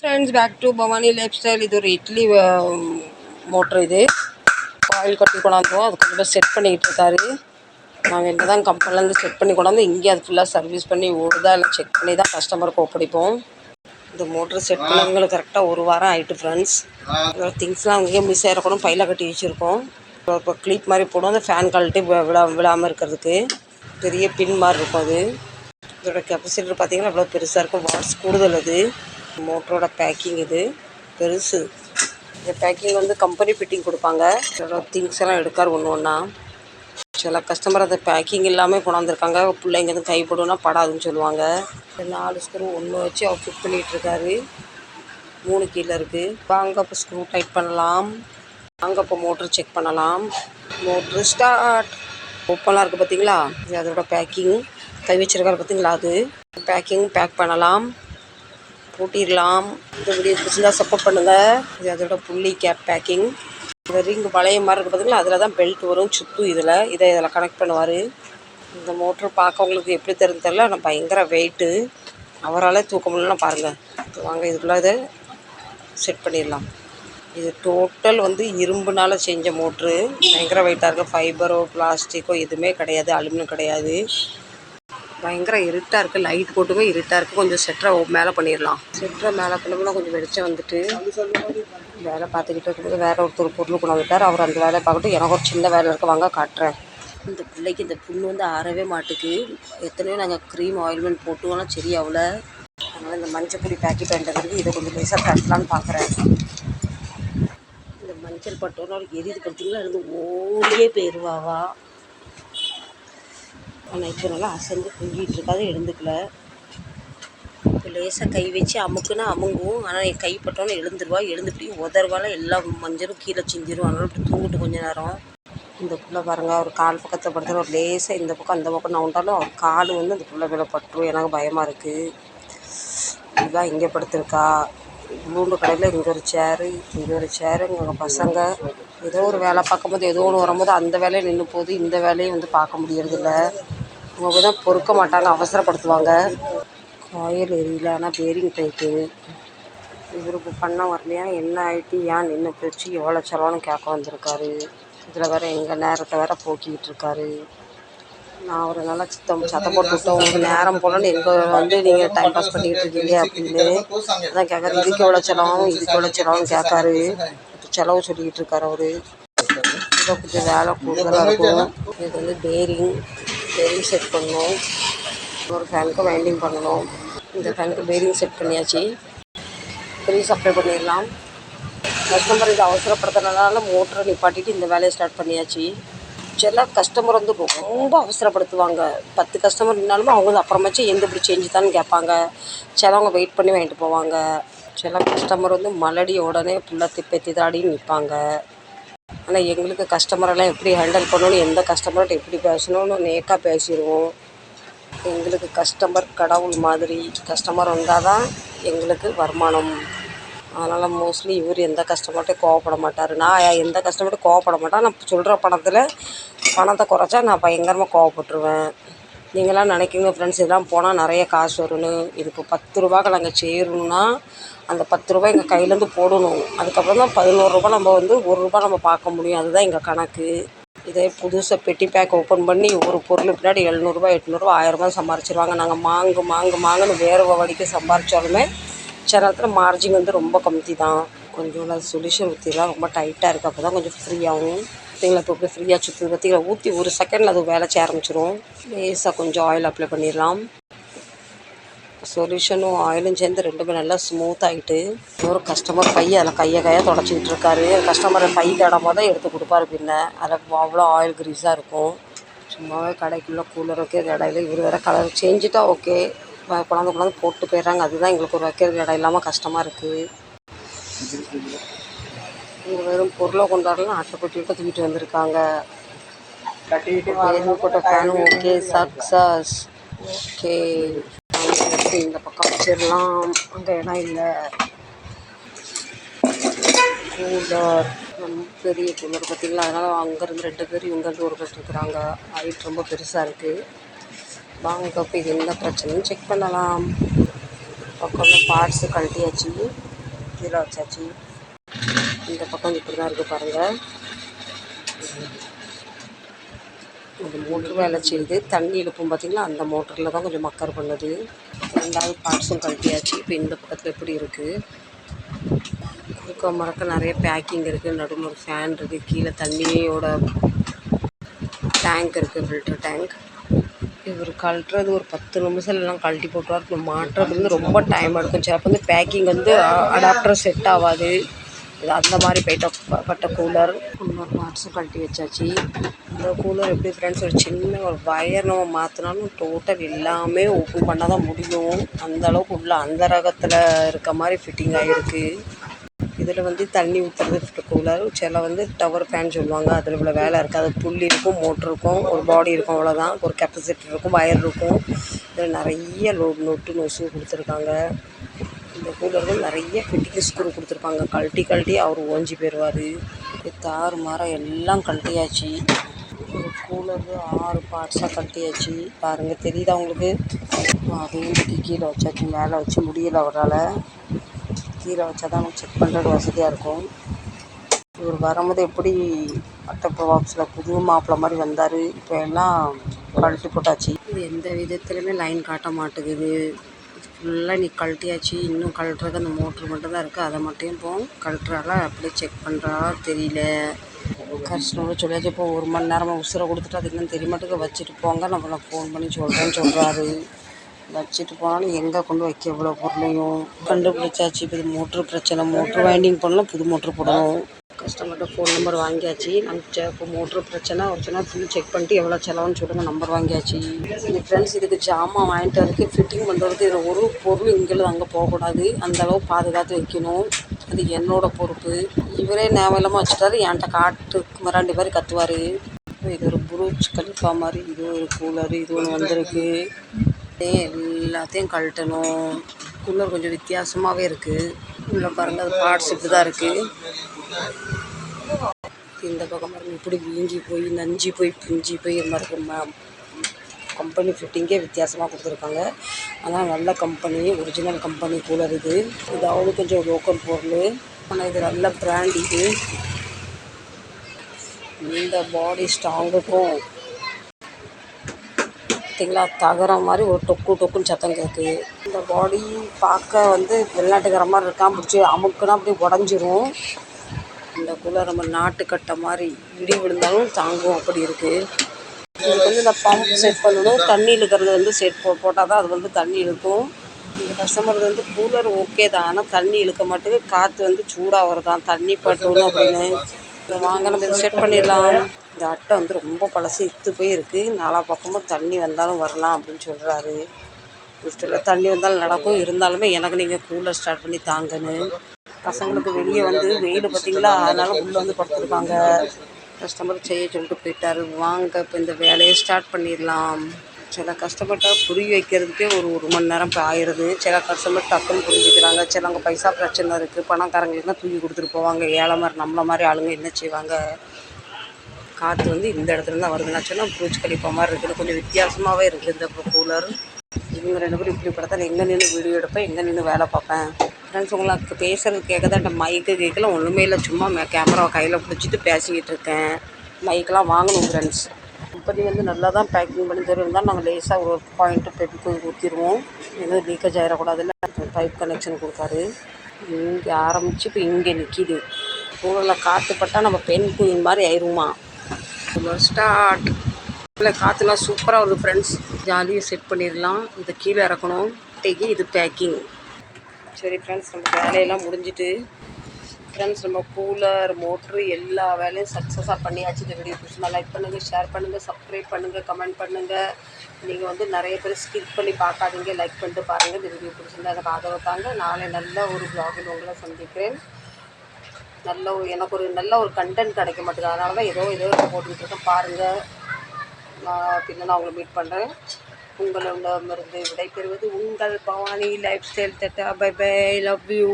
Friends back to Bhavani lifestyle இது ஒரு idli motor இது. ஆயில் கட்டி கொண்டாந்தோம். அது கொஞ்சம் செட் பண்ணிக்கிட்டு இருக்காரு. நாங்கள் இங்கே தான் கம்பெனிலேருந்து செட் பண்ணி கொண்டாந்து இங்கே அது ஃபுல்லாக சர்வீஸ் பண்ணி ஓடுதா இல்லை செக் பண்ணி தான் கஸ்டமருக்கு ஒப்படைப்போம் இந்த மோட்ரு செட் பண்ணவங்களுக்கு கரெக்டாக ஒரு வாரம் ஆகிட்டு ஃப்ரெண்ட்ஸ் திங்ஸ்லாம் அங்கேயே மிஸ் ஆகிடக்கூடும் பையில் கட்டி வச்சுருக்கோம். இப்போ கிளிப் மாதிரி போடும் அந்த ஃபேன் கழட்டி விழா விழாமல் இருக்கிறதுக்கு. பெரிய பின் மாதிரி இருக்கும் அது. இதோட கெப்பாசிட்டர் பார்த்தீங்கன்னா அவ்வளோ பெருசாக இருக்கும். வாட்ஸ் கூடுதல் அது. மோட்டரோட பேக்கிங் இது. பெருசு. இந்த பேக்கிங் வந்து கம்பெனி ஃபிட்டிங் கொடுப்பாங்க. திங்ஸ் எல்லாம் எடுக்கார் ஒன்று ஒன்றா சில கஸ்டமர் அந்த பேக்கிங் இல்லாமல் கொண்டாந்துருக்காங்க. பிள்ளைங்க எதுவும் கைப்படுனா படாதுன்னு சொல்லுவாங்க. நாலு ஸ்க்ரூ ஒன்று வச்சு அவர் ஃபிட் பண்ணிகிட்ருக்காரு மூணு கீழே இருக்குது வாங்க இப்போ ஸ்க்ரூ டைட் பண்ணலாம். வாங்க இப்போ மோட்ரு செக் பண்ணலாம். மோட்ரு ஸ்டார்ட் ஓப்பனாக இருக்குது பார்த்தீங்களா அதோட பேக்கிங் கை வச்சிருக்காரு பார்த்தீங்களா அது? பேக்கிங் பேக் பண்ணலாம். பூட்டிடலாம் இந்த வீடியோ பிடிச்சிருந்தா சப்போர்ட் பண்ணுங்கள் இது அதோட புள்ளி கேப் பேக்கிங் இந்த ரிங் வளைய மாதிரி இருக்கு பார்த்தீங்களா அதில் தான் பெல்ட் வரும். சுத்தும் இதில். இதை இதில் கனெக்ட் பண்ணுவார். இந்த மோட்ரு பார்க்க உங்களுக்கு எப்படி தெரிஞ்சு தெரில ஆனால் பயங்கர வெயிட்டு அவரால் தூக்க முடியலன்னா பாருங்கள் வாங்க இதுக்குள்ளே இதை செட் பண்ணிடலாம். இது டோட்டல் வந்து இரும்புனால் செஞ்ச மோட்ரு பயங்கர வெயிட்டாக இருக்குது ஃபைபரோ பிளாஸ்டிக்கோ எதுவுமே கிடையாது. அலுமினியம் கிடையாது. பயங்கர இருட்டாக இருக்குது லைட் போட்டுமே இருட்டாக இருக்குது கொஞ்சம் செட்டரை மேலே பண்ணிடலாம் செட்டரை மேலே பண்ணோம்னா கொஞ்சம் வெளிச்சம் வந்துட்டு வேலை பார்த்துக்கிட்டு இருக்கும்போது வேற ஒருத்தர் பொருள் கொண்டு வந்துட்டார். அவர் அந்த வேலையை பார்க்கட்டும். எனக்கு ஒரு சின்ன வேலை இருக்க. வாங்க காட்டுறேன். இந்த பிள்ளைக்கு இந்த புண்ணு வந்து ஆறவே மாட்டுக்கு. எத்தனையோ நாங்கள் க்ரீம் ஆயில்மெண்ட் போட்டு ஆனால் சரியாகல அதனால் இந்த மஞ்சள் பொடி பேக்கெட் வேண்டதுக்கு இதை கொஞ்சம் லேசாக தட்டலான்னு பார்க்குறேன் இந்த மஞ்சள் பட்டோன்னு எரிது எரியுது. பார்த்தீங்களா ஓடியே போயிடுவாவா ஆனால் இப்போ நல்லா அசந்து தூங்கிட்டு இருக்காது எழுந்துக்கல. இப்போ லேசாக கை வச்சு அமுக்குன்னா அமுங்கும். ஆனால் என் கைப்பட்டோன்னு எழுந்துருவா. எழுந்துப்படி உதர்வால எல்லா மஞ்சளும் கீழே சிந்திரும். அதனால இப்படி தூங்கிட்டு கொஞ்ச நேரம். இந்த புள்ள பாருங்க ஒரு கால் பக்கத்தில் படுத்துற ஒரு லேசாக இந்த பக்கம் அந்த பக்கம் நவுண்டாலும் அவர் கால் வந்து அந்த புள்ள மேலே பட்டுரும். எனக்கு பயமாக இருக்குது இதுதான் இங்கே படுத்துருக்கா. பூண்டு கடையில் இங்கே ஒரு சேரு இங்கே ஒரு சேரு இங்கே பசங்க. ஏதோ ஒரு வேலை பார்க்கும்போது ஏதோ ஒன்று வரும்போது அந்த வேலையை நின்று போகுது. இந்த வேலையும் வந்து பார்க்க முடியறதில்ல. அவங்க தான் பொறுக்க மாட்டாங்க அவசரப்படுத்துவாங்க. காயில் எரியல ஆனால் பேரிங் போயிட்டு இவருக்கு பண்ண வரலையா? என்ன ஆகிட்டு ஏன் நின்று போச்சு? எவ்வளோ செலவுன்னு கேட்க வந்திருக்காரு. இதில் வேறு எங்கள் நேரத்தை வேற போக்கிக்கிட்டு இருக்காரு. நான் ஒரு நல்லா சித்தம் சத்தம் போட்டு விட்டோம் உங்களுக்கு நேரம் போலன்னு எங்கே வந்து நீங்கள் டைம் பாஸ் பண்ணிக்கிட்டு இருக்கீங்க அப்படின்னு அதான் கேட்காரு இதுக்கு எவ்வளோ செலவும் இதுக்கு எவ்வளோ செலவுன்னு கேட்காரு. இப்போ செலவு சொல்லிக்கிட்டு இருக்காரு அவரு. இதை கொஞ்சம் வேலை கூடுதலாக இருக்கும். இது வந்து பேரிங் பேரிங் செட் பண்ணோம். ஒரு ஃபேனுக்கு வைண்டிங் பண்ணணும். இந்த ஃபேனுக்கு பேரிங் செட் பண்ணியாச்சு. ஃப்ரீ சப்ளை பண்ணிடலாம். கஸ்டமர் இதை அவசரப்படுத்துறதுனால மோட்டரை நிப்பாட்டிட்டு இந்த வேலையை ஸ்டார்ட் பண்ணியாச்சு. சில கஸ்டமர் வந்து ரொம்ப அவசரப்படுத்துவாங்க. பத்து கஸ்டமர் இருந்தாலுமே அவங்க வந்து அப்புறமாச்சும் எந்த இப்படி சேஞ்சு தான் கேட்பாங்க. சிலவங்க வெயிட் பண்ணி வாங்கிட்டு போவாங்க. சில கஸ்டமர் வந்து மலடி உடனே ஃபுல்லாக திப்பை திதாடின்னு நிற்பாங்க ஆனால் எங்களுக்கு கஸ்டமரெல்லாம் எப்படி ஹேண்டில் பண்ணணும் எந்த கஸ்டமர்கிட்ட எப்படி பேசணும்னு நேக்காக பேசிடுவோம். எங்களுக்கு கஸ்டமர் கடவுள் மாதிரி கஸ்டமர் வந்தால் தான் எங்களுக்கு வருமானம். அதனால் மோஸ்ட்லி இவர் எந்த கஸ்டமர்கிட்டையும் கோவப்பட மாட்டார். நான் எந்த கஸ்டமர்கிட்ட கோவப்பட மாட்டேன். நான் சொல்கிற பணத்தில் பணத்தை குறைச்சா நான் பயங்கரமாக கோவப்பட்டுருவேன். நீங்களாம் நினைக்கிங்க ஃப்ரெண்ட்ஸ் இதெல்லாம் போனால் நிறைய காசு வரும்னு. இதுக்கு பத்து ரூபாய்க்கு நாங்கள் சேரணும்னா அந்த பத்து ரூபாய் எங்கள் கையிலேருந்து போடணும். அதுக்கப்புறம் தான் பதினோரு ரூபா நம்ம வந்து ஒரு ரூபா நம்ம பார்க்க முடியும். அதுதான் எங்கள் கணக்கு. இதே புதுசாக பெட்டி பேக் ஓப்பன் பண்ணி ஒரு பொருள் பின்னாடி எழுநூறுபா எட்நூறுபா ஆயிரரூபா சம்பாரிச்சிருவாங்க. நாங்கள் மாங்கு மாங்கு மாங்குன்னு வேறு வடிக்க சம்பாரித்தாலுமே சில நேரத்தில் மார்ஜின் வந்து ரொம்ப கம்மி தான் கொஞ்சம் சொல்யூஷன் ஊற்றிலாம் ரொம்ப டைட்டாக இருக்குது அப்போ தான் கொஞ்சம் ஃப்ரீயாகவும் பார்த்தீங்களா இப்போ இப்படி ஃப்ரீயாக சுற்றுது பார்த்தீங்களா ஊற்றி ஒரு செகண்டில் அது வேலை செய்ய ஆரம்பிச்சிரும். லேசாக கொஞ்சம் ஆயில் அப்ளை பண்ணிடலாம். சொல்யூஷனும் ஆயிலும் சேர்ந்து ரெண்டுமே நல்லா ஸ்மூத் ஆகிட்டு ஒரு கஸ்டமர் பை அதில் கையை கையாக தொடச்சிக்கிட்டு இருக்காரு. கஸ்டமர் பை தேடும் தான் எடுத்து கொடுப்பாரு பின்ன. அதில் அவ்வளோ ஆயில் க்ரீஸாக இருக்கும். சும்மாவே கடைக்குள்ளே கூலர் வைக்கிறது இடையில இவர் வேறு கலர் செஞ்சுட்டா ஓகே கொண்டாந்து கொண்டாந்து போட்டு போயிடுறாங்க. அதுதான் எங்களுக்கு ஒரு வைக்கிறது இடம் இல்லாமல் கஷ்டமாக இருக்குது இங்கே வெறும் பொருளை கொண்டாடலாம் அட்டைப்பட்டியோட தூக்கிட்டு வந்திருக்காங்க. பேருந்து போட்ட ஃபேனும் ஓகே சக்ஸஸ் ஓகே இந்த பக்கம் வச்சிடலாம். அங்கே இடம் இல்லை. கூலர் பெரிய கூலர் பார்த்தீங்களா? அதனால் அங்கேருந்து ரெண்டு பேர் இங்கேருந்து ஒரு பேர் இருக்கிறாங்க. ஹைட் ரொம்ப பெருசாக இருக்குது வாங்க இப்போ இது என்ன பிரச்சனைன்னு செக் பண்ணலாம். பக்கம் பார்ட்ஸு கழட்டியாச்சு. கீழே வச்சாச்சு. இந்த பக்கம் இப்படி தான் இருக்குது பாருங்கள் இந்த மோட்ரு வேலை செய்யுது தண்ணி இழுப்பும் பார்த்திங்கன்னா அந்த மோட்டரில் தான் கொஞ்சம் மக்கர் பண்ணுது. ரெண்டாவது பார்ட்ஸும் கழட்டியாச்சு. இப்போ இந்த பக்கத்தில் எப்படி இருக்குது குறுக்க மறக்க நிறைய பேக்கிங் இருக்குது நடுவில் ஒரு ஃபேன் இருக்குது கீழே தண்ணியோட டேங்க் இருக்குது ஃபில்டர் டேங்க் இவர் கழட்டுறது ஒரு பத்து நிமிஷம் எல்லாம் கழட்டி போட்டுருவார். மாட்டுறது வந்து ரொம்ப டைம் எடுக்கும். சிலப்போ வந்து பேக்கிங் வந்து அடாப்டர் செட் ஆகாது. இது அந்த மாதிரி போயிட்ட பட்ட கூலர் இன்னொரு பார்ட்ஸும் கழட்டி வச்சாச்சு. இந்த கூலர் எப்படி ஃப்ரெண்ட்ஸ் ஒரு சின்ன ஒரு வயர் நம்ம மாற்றினாலும் டோட்டல் எல்லாமே ஓப்பன் பண்ணால் தான் முடியும். அந்த அளவுக்கு உள்ள அந்த ரகத்தில் இருக்க மாதிரி ஃபிட்டிங் ஆகிருக்கு இதில் வந்து தண்ணி ஊற்றுறது கூலர் சில வந்து டவர் ஃபேன் சொல்லுவாங்க. அதில் இவ்வளோ வேலை இருக்காது. புள்ளி இருக்கும் மோட்ரு இருக்கும் ஒரு பாடி இருக்கும் அவ்வளோதான் ஒரு கெப்பாசிட்டி இருக்கும் வயர் இருக்கும். இதில் நிறைய லோ நொட்டு நொசு கொடுத்துருக்காங்க. இந்த கூலர்கள் நிறைய பெட்டிக்கு ஸ்க்ரூ கொடுத்துருப்பாங்க. கழட்டி கழட்டி அவர் ஓஞ்சி போயிடுவார். தாறு மாறம் எல்லாம் கழட்டியாச்சு. ஒரு கூலர் ஆறு பார்ட்ஸாக கழட்டியாச்சு. பாருங்கள் தெரியுதா அவங்களுக்கு அதையும் தூக்கி கீழே வச்சாச்சு. மேலே வச்சு முடியலை அவரால். கீழே வச்சா தான் நமக்கு செக் பண்ணுறது வசதியாக இருக்கும். இவர் வரும்போது எப்படி அட்டை பாக்ஸில் புது மாப்பிள்ளை மாதிரி வந்தார்? இப்போ எல்லாம் கழட்டி போட்டாச்சு. இது எந்த விதத்துலையுமே லைன் காட்ட மாட்டேங்குது. இது ஃபுல்லாக நீ கழட்டியாச்சு இன்னும் கழட்டுறது அந்த மோட்ரு மட்டும் தான் இருக்குது அதை மட்டும் இப்போ கழட்டுறாளா? அப்படியே செக் பண்ணுறாளா தெரியல. கஸ்டமர் சொல்லியாச்சு இப்போ ஒரு மணி நேரமாக உசுரை கொடுத்துட்டு அது இன்னும் தெரிய மாட்டேங்க வச்சுட்டு போங்க நம்மளை ஃபோன் பண்ணி சொல்கிறேன்னு சொல்கிறாரு வச்சுட்டு போனாலும் எங்கே கொண்டு வைக்க இவ்வளோ பொருளையும்? கண்டுபிடிச்சாச்சு இப்போ இது மோட்ரு பிரச்சனை. மோட்ரு வைண்டிங் பண்ணலாம் புது மோட்ரு போடணும். கஸ்டமர்கிட்ட ஃபோன் நம்பர் வாங்கியாச்சு. நம்ம இப்போ மோட்ரு பிரச்சனை ஒரு ஃபுல் செக் பண்ணிட்டு எவ்வளோ செலவுன்னு சொல்லுங்க நம்பர் வாங்கியாச்சு. எங்கள் ஃப்ரெண்ட்ஸ் இதுக்கு ஜாமான் வாங்கிட்டு வரைக்கும் ஃபிட்டிங் பண்ணுறதுக்கு இதில் ஒரு பொருள் இங்கேருந்து அங்கே போகக்கூடாது. அந்தளவு பாதுகாத்து வைக்கணும். அது என்னோடய பொறுப்பு. இவரே ஞாபகமாக வச்சுட்டாரு. என்கிட்ட காட்டு மிராண்டி மாதிரி கத்துவார். இது ஒரு புரூச் கலிஃபா மாதிரி. இது ஒரு கூலர் இது ஒன்று வந்திருக்கு. எல்லாத்தையும் கழட்டணும். கூலர் கொஞ்சம் வித்தியாசமாகவே இருக்குது உள்ள பாருங்கள் அது பார்ட்ஸ் இப்படி தான் இருக்குது இந்த பக்கம் பாருங்க இப்படி வீங்கி போய் நஞ்சு போய் பிஞ்சி போய் இது மாதிரி கம்பெனி ஃபிட்டிங்கே வித்தியாசமாக கொடுத்துருக்காங்க. ஆனால் நல்ல கம்பெனி ஒரிஜினல் கம்பெனி கூலர் இது இதாவது கொஞ்சம் லோக்கல் பொருள். ஆனால் இது நல்ல பிராண்ட் இது. இந்த பாடி ஸ்ட்ராங்குக்கும் பார்த்தீங்களா தகர மாதிரி ஒரு டொக்கு டொக்குன்னு சத்தம் கேட்குது. இந்த பாடி பார்க்க வந்து வெளிநாட்டுக்கிற மாதிரி இருக்கான். பிடிச்சி அமுக்குனா அப்படி உடஞ்சிரும். இந்த கூலர் நம்ம நாட்டுக்கட்டை மாதிரி இடி விழுந்தாலும் தாங்கும். அப்படி இருக்குது இதுக்கு வந்து இந்த பம்ப் செட் பண்ணணும். தண்ணி இழுக்கிறது வந்து செட் போ போட்டால் தான் அது வந்து தண்ணி இழுக்கும். இந்த கஸ்டமருக்கு வந்து கூலர் ஓகே தான். ஆனால் தண்ணி இழுக்க மாட்டேங்குது காற்று வந்து சூடாக வருதான் தண்ணி பட்டணும் அப்படின்னு. இதை வாங்க நம்ம இதை செட் பண்ணிடலாம். இந்த அட்டை வந்து ரொம்ப பழசு இத்து போய் இருக்குது நாலா பக்கமும் தண்ணி வந்தாலும் வரலாம் அப்படின்னு சொல்கிறாரு லிஃப்ட்டில் தண்ணி வந்தாலும் நடக்கும். இருந்தாலுமே எனக்கு நீங்கள் கூலர் ஸ்டார்ட் பண்ணி தாங்கன்னு. பசங்களுக்கு வெளியே வந்து வெயில் பார்த்தீங்களா அதனால் உள்ளே வந்து படுத்துருக்காங்க கஸ்டமர் செய்ய சொல்லிட்டு போயிட்டாரு. வாங்க இப்போ இந்த வேலையை ஸ்டார்ட் பண்ணிடலாம். சில கஸ்டமர்கிட்ட புரிய வைக்கிறதுக்கே ஒரு ஒரு மணி நேரம் இப்போ ஆயிடுது சில கஸ்டமர் டக்குன்னு புரிஞ்சுக்கிறாங்க. சிலவங்க பைசா பிரச்சனை இருக்குது பணக்காரங்களுக்கு தான் தூக்கி கொடுத்துட்டு போவாங்க. ஏழை மாதிரி நம்மள மாதிரி ஆளுங்க என்ன செய்வாங்க? காற்று வந்து இந்த இடத்துல தான் வருது நான் சொன்னால் பூச்சி கழிப்பா மாதிரி இருக்குது. கொஞ்சம் வித்தியாசமாகவே இருக்குது இந்த கூலர் இவங்க ரெண்டு பேரும் இப்படி படத்தில் எங்கே நின்று வீடியோ எடுப்பேன் எங்கே நின்று வேலை பார்ப்பேன். ஃப்ரெண்ட்ஸ் உங்களுக்கு பேசுகிறது கேட்க தான் இந்த மைக்கு கேட்கல ஒன்றுமே இல்லை. சும்மா மே கேமராவை கையில் பிடிச்சிட்டு பேசிக்கிட்டு இருக்கேன். மைக்கெலாம் வாங்கணும் ஃப்ரெண்ட்ஸ் கம்பெனி வந்து நல்லா தான் பேக்கிங் பண்ணி தருவோம் நாங்கள் லேசாக ஒரு பாயிண்ட்டு பெப்புக்கு ஊற்றிடுவோம் எதுவும் லீக்கேஜ் ஆகிடக்கூடாதுல்ல பைப் கனெக்ஷன் கொடுத்தாரு. இங்கே ஆரம்பித்து இப்போ இங்கே நிற்கிது கூலரில் காற்று பட்டால் நம்ம பெண் குயின் மாதிரி ஆயிடுமா ஸ்டார்ட் இல்லை காற்றுலாம் சூப்பராக வருது ஃப்ரெண்ட்ஸ் ஜாலியாக செட் பண்ணிடலாம். இதை கீழே இறக்கணும். டேக்கி இது பேக்கிங் சரி ஃப்ரெண்ட்ஸ் நம்ம வேலையெல்லாம் முடிஞ்சிட்டு ஃப்ரெண்ட்ஸ் நம்ம கூலர் மோட்ரு எல்லா வேலையும் சக்ஸஸாக பண்ணியாச்சு இந்த வீடியோ பிடிச்சிருந்தா லைக் பண்ணுங்கள் ஷேர் பண்ணுங்கள் சப்ஸ்கிரைப் பண்ணுங்கள் கமெண்ட் பண்ணுங்கள் நீங்கள் வந்து நிறைய பேர் ஸ்கிப் பண்ணி பார்க்காதீங்க லைக் பண்ணிட்டு பாருங்கள் இந்த வீடியோ பிடிச்சிருந்தா எனக்கு ஆதரவு தாங்க நாளை நல்ல ஒரு பிளாகில் உங்களை சந்திக்கிறேன். நல்ல ஒரு எனக்கு ஒரு நல்ல ஒரு கண்டென்ட் கிடைக்க மாட்டேங்குது. அதனால தான் ஏதோ ஏதோ போட்டுக்கிட்டு இருக்கேன். பாருங்கள் நான் பின்ன நான் உங்களை மீட் பண்ணுறேன் உங்களிடமிருந்து விடைபெறுவது உங்கள் பவானி லைஃப் ஸ்டைல் தட்டா பை பை லவ் யூ